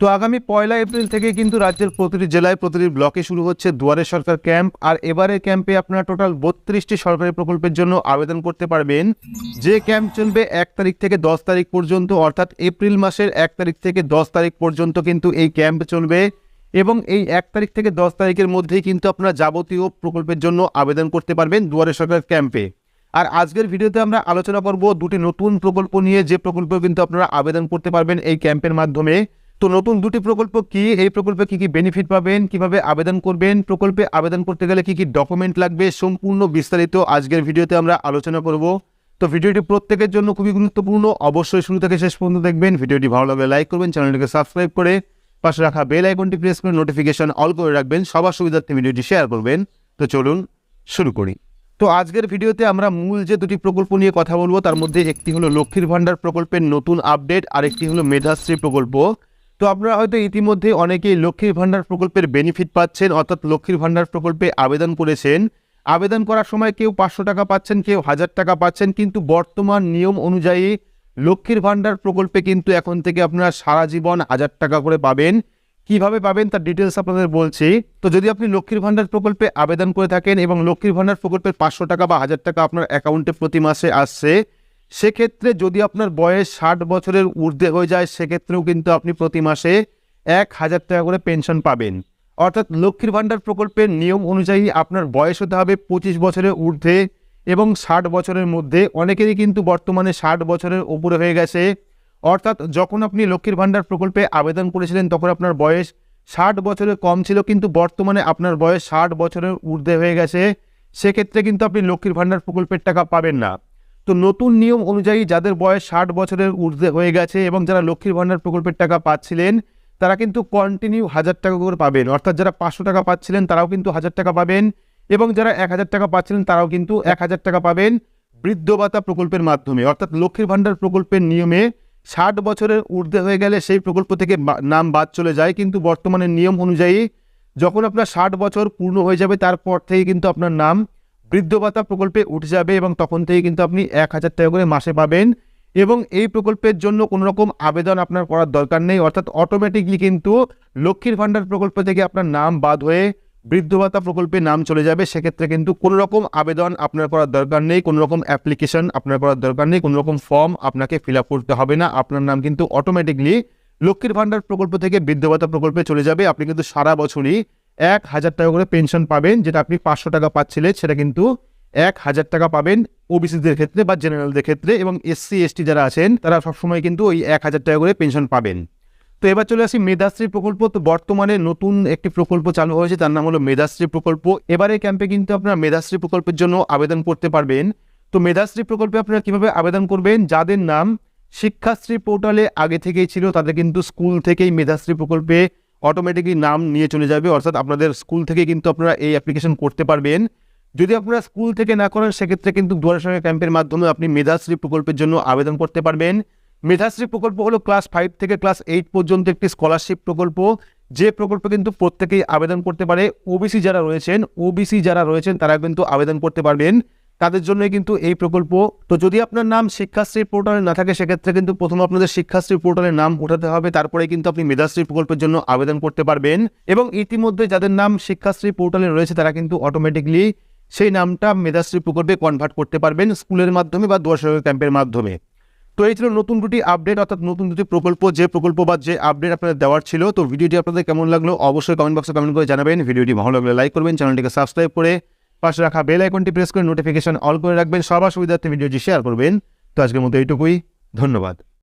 তো আগামী পয়লা এপ্রিল থেকে কিন্তু রাজ্যের প্রতিটি জেলায় প্রতিটি ব্লকে শুরু হচ্ছে দুয়ারে সরকার ক্যাম্প। আর এবারে ক্যাম্পে আপনারা টোটাল বত্রিশটি সরকারি প্রকল্পের জন্য আবেদন করতে পারবেন। যে ক্যাম্প চলবে এক তারিখ থেকে দশ তারিখ পর্যন্ত, অর্থাৎ এপ্রিল মাসের এক তারিখ থেকে দশ তারিখ পর্যন্ত কিন্তু এই ক্যাম্প চলবে। এবং এই এক তারিখ থেকে দশ তারিখের মধ্যেই কিন্তু আপনারা যাবতীয় প্রকল্পের জন্য আবেদন করতে পারবেন দুয়ারে সরকার ক্যাম্পে। আর আজকের ভিডিওতে আমরা আলোচনা করব দুটি নতুন প্রকল্প নিয়ে। যে প্রকল্প কিন্তু আপনারা আবেদন করতে পারবেন এই ক্যাম্পের মাধ্যমে। তো নতুন দুটি প্রকল্প কি? এই প্রকল্পে কি কি বেনিফিট পাবেন? কীভাবে আবেদন করবেন? প্রকল্পে আবেদন করতে গেলে কি কি ডকুমেন্ট লাগবে? সম্পূর্ণ বিস্তারিত আজকের ভিডিওতে আমরা আলোচনা করব। তো ভিডিওটি প্রত্যেকের জন্য খুবই গুরুত্বপূর্ণ। অবশ্যই শুরু থেকে শেষ পর্যন্ত দেখবেন। ভিডিওটি ভালো লাগলে লাইক করবেন, চ্যানেলটিকে সাবস্ক্রাইব করে পাশে রাখা বেল আইকনটি প্রেস করে নোটিফিকেশন অল করে রাখবেন। সবার সুবিধার্থে ভিডিওটি শেয়ার করবেন। তো চলুন শুরু করি। তো আজকের ভিডিওতে আমরা মূল যে দুটি প্রকল্প নিয়ে কথা বলব, তার মধ্যে একটি হলো লক্ষ্মীর ভাণ্ডার প্রকল্পের নতুন আপডেট আর একটি হলো মেধাশ্রী প্রকল্প। তো আপনারা হয়তো ইতিমধ্যে অনেকেই লক্ষ্মীর ভাণ্ডার প্রকল্পের বেনিফিট পাচ্ছেন, অর্থাৎ লক্ষ্মীর ভাণ্ডার প্রকল্পে আবেদন করেছেন। আবেদন করার সময় কেউ পাঁচশো টাকা পাচ্ছেন, কেউ হাজার টাকা পাচ্ছেন, কিন্তু বর্তমান নিয়ম অনুযায়ী লক্ষ্মীর ভাণ্ডার প্রকল্পে কিন্তু এখন থেকে আপনারা সারা জীবন হাজার টাকা করে পাবেন। কীভাবে পাবেন তার ডিটেলস আপনাদের বলছি। তো যদি আপনি লক্ষ্মীর ভাণ্ডার প্রকল্পে আবেদন করে থাকেন এবং লক্ষ্মীর ভাণ্ডার প্রকল্পের পাঁচশো টাকা বা হাজার টাকা আপনার অ্যাকাউন্টে প্রতি মাসে আসছে সেক্ষেত্রে যদি আপনার বয়স ষাট বছরের ঊর্ধ্বে হয়ে যায়, সেক্ষেত্রেও কিন্তু আপনি প্রতি মাসে এক হাজার টাকা করে পেনশন পাবেন। অর্থাৎ লক্ষ্মীর ভাণ্ডার প্রকল্পের নিয়ম অনুযায়ী আপনার বয়স হতে হবে পঁচিশ বছরের ঊর্ধ্বে এবং ষাট বছরের মধ্যে। অনেকেরই কিন্তু বর্তমানে ষাট বছরের উপরে হয়ে গেছে। অর্থাৎ যখন আপনি লক্ষ্মীর ভাণ্ডার প্রকল্পে আবেদন করেছিলেন, তখন আপনার বয়স ষাট বছরের কম ছিল, কিন্তু বর্তমানে আপনার বয়স ষাট বছরের ঊর্ধ্বে হয়ে গেছে। সেক্ষেত্রে কিন্তু আপনি লক্ষ্মীর ভাণ্ডার প্রকল্পের টাকা পাবেন না। তো নতুন নিয়ম অনুযায়ী যাদের বয়স ষাট বছরের ঊর্ধ্বে হয়ে গেছে এবং যারা লক্ষ্মীর ভাণ্ডার প্রকল্পের টাকা পাচ্ছিলেন, তারা কিন্তু কন্টিনিউ হাজার টাকা করে পাবেন। অর্থাৎ যারা পাঁচশো টাকা পাচ্ছিলেন, তারাও কিন্তু হাজার টাকা পাবেন এবং যারা এক হাজার টাকা পাচ্ছিলেন, তারাও কিন্তু এক হাজার টাকা পাবেন বৃদ্ধ ভাতা প্রকল্পের মাধ্যমে। অর্থাৎ লক্ষ্মীর ভাণ্ডার প্রকল্পের নিয়মে ষাট বছরের ঊর্ধ্বে হয়ে গেলে সেই প্রকল্প থেকে নাম বাদ চলে যায়। কিন্তু বর্তমানে নিয়ম অনুযায়ী যখন আপনার ষাট বছর পূর্ণ হয়ে যাবে, তারপর থেকে কিন্তু আপনার নাম বৃদ্ধ ভাতা প্রকল্পে উঠে যাবে এবং তখন থেকে কিন্তু আপনি এক হাজার টাকা করে মাসে পাবেন এবং এই প্রকল্পের জন্য কোনো রকম আবেদন আপনার করার দরকার নেই। অর্থাৎ অটোমেটিকলি কিন্তু লক্ষ্মীর ভাণ্ডার প্রকল্প থেকে আপনার নাম বাদ হয়ে বৃদ্ধ ভাতা প্রকল্পে নাম চলে যাবে। সেক্ষেত্রে কিন্তু কোনো রকম আবেদন আপনার করার দরকার নেই কোনো রকম অ্যাপ্লিকেশন আপনার করার দরকার নেই কোনো রকম ফর্ম আপনাকে ফিল আপ করতে হবে না। আপনার নাম কিন্তু অটোমেটিকলি লক্ষ্মীর ভাণ্ডার প্রকল্প থেকে বৃদ্ধ ভাতা প্রকল্পে চলে যাবে। আপনি কিন্তু সারা বছরই এক হাজার টাকা করে পেনশন পাবেন, যেটা আপনি পাঁচশো টাকা পাচ্ছিলেন সেটা কিন্তু এক হাজার টাকা পাবেন ওবিসিদের ক্ষেত্রে বা জেনারেলদের ক্ষেত্রে এবং এসসি এসটি যারা আছেন, তারা সবসময় কিন্তু ওই এক হাজার টাকা করে পেনশন পাবেন। তো এবার চলে আসি মেধাশ্রী প্রকল্প। তো বর্তমানে নতুন একটি প্রকল্প চালু হয়েছে, তার নাম হলো মেধাশ্রী প্রকল্প। এবারে ক্যাম্পে কিন্তু আপনারা মেধাশ্রী প্রকল্পের জন্য আবেদন করতে পারবেন। তো মেধাশ্রী প্রকল্পে আপনারা কীভাবে আবেদন করবেন, যাদের নাম শিক্ষাশ্রী পোর্টালে আগে থেকেই ছিল, তাদের কিন্তু স্কুল থেকেই মেধাশ্রী প্রকল্পে অটোমেটিকলি নাম নিয়ে চলে যাবে, অর্থাৎ আপনাদের স্কুল থেকে কিন্তু আপনারা এই অ্যাপ্লিকেশন করতে পারবেন। যদি আপনারা স্কুল থেকে না করেন, সেক্ষেত্রে কিন্তু দুয়ারের সঙ্গে ক্যাম্পের মাধ্যমে আপনি মেধাশ্রী প্রকল্পের জন্য আবেদন করতে পারবেন। মেধাশ্রী প্রকল্প হলো ক্লাস ফাইভ থেকে ক্লাস এইট পর্যন্ত একটি স্কলারশিপ প্রকল্প। যে প্রকল্প কিন্তু প্রত্যেকেই আবেদন করতে পারে। ওবিসি যারা রয়েছেন ওবিসি যারা রয়েছেন, তারা কিন্তু আবেদন করতে পারবেন। তাদের জন্যই কিন্তু এই প্রকল্প। তো যদি আপনার নাম শিক্ষাশ্রী পোর্টালে না থাকে, সেক্ষেত্রে কিন্তু প্রথমে আপনাদের শিক্ষাশ্রী পোর্টালে নাম উঠাতে হবে। তারপরে কিন্তু আপনি মেধাশ্রী প্রকল্পের জন্য আবেদন করতে পারবেন। এবং ইতিমধ্যে যাদের নাম শিক্ষাশ্রী পোর্টালে রয়েছে, তারা কিন্তু অটোমেটিকলি সেই নামটা মেধাশ্রী প্রকল্পে কনভার্ট করতে পারবেন স্কুলের মাধ্যমে বা দুয়ার ক্যাম্পের মাধ্যমে। তো এই ছিল নতুন দুটি আপডেট অর্থাৎ নতুন দুটি প্রকল্প, যে প্রকল্প বা যে আপডেট আপনাদের দেওয়ার ছিল। তো ভিডিওটি আপনাদের কেমন লাগল, অবশ্যই কমেন্ট বক্সে কমেন্ট করে জানাবেন। ভিডিওটি ভালো লাগলে লাইক করবেন, চ্যানেলটিকে সাবস্ক্রাইব করে পাশে রাখা বেল আইকনটি প্রেস করে নোটিফিকেশন অল করে রাখবেন। সবার সুবিধার্থে ভিডিওটি শেয়ার করবেন। তো আজকের মতো এইটুকুই। ধন্যবাদ।